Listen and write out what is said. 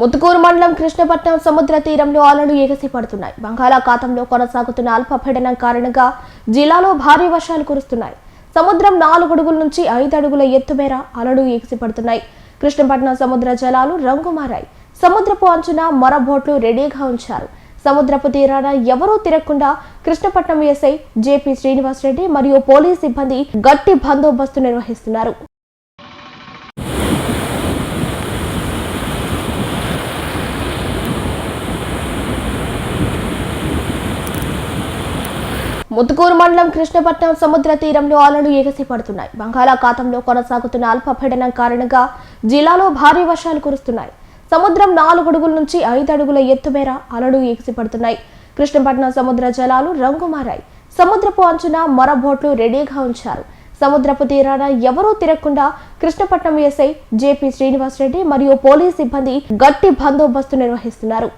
ముత్తుకూరు మండలం కృష్ణపట్నం సముద్ర తీరంలో అలలు ఎగసిపడుతున్నాయి. బంగాళాఖాతంలో కొనసాగుతున్న అల్పపీడనం కారణంగా జిల్లాలో భారీ వర్షాలు కురుస్తున్నాయి. సముద్రం నాలుగు అడుగుల నుంచి ఐదు అడుగుల ఎత్తు మేర అలలు ఎగసిపడుతున్నాయి. కృష్ణపట్నం సముద్ర జలాలు రంగు మారాయి సముద్రపు అంచున మరబోట్లు రెడీగా ఉంచారు. సముద్రపు తీరాన ఎవరూ తిరగకుండా కృష్ణపట్నం ఎస్ఐ జేపీ శ్రీనివాసరెడ్డి మరియు పోలీస్ సిబ్బంది గట్టి బందోబస్తు నిర్వహిస్తున్నారు. ముత్తుకూరు మండలం కృష్ణపట్నం సముద్ర తీరంలో అలలు ఎగసిపడుతున్నాయి. బంగాళాఖాతంలో కొనసాగుతున్న అల్పపీడనం కారణంగా జిల్లాలో భారీ వర్షాలు కురుస్తున్నాయి. సముద్రం నాలుగు అడుగుల నుంచి ఐదు అడుగుల ఎత్తు మేర అలలు ఎగిసిపడుతున్నాయి. కృష్ణపట్నం సముద్ర జలాలు రంగు మారాయి. సముద్రపు అంచున మర బోట్లు రెడీగా ఉంచారు. సముద్రపు తీరాన ఎవరూ తిరగకుండా కృష్ణపట్నం ఎస్ఐ జేపీ శ్రీనివాసరెడ్డి మరియు పోలీస్ సిబ్బంది గట్టి బందోబస్తు నిర్వహిస్తున్నారు.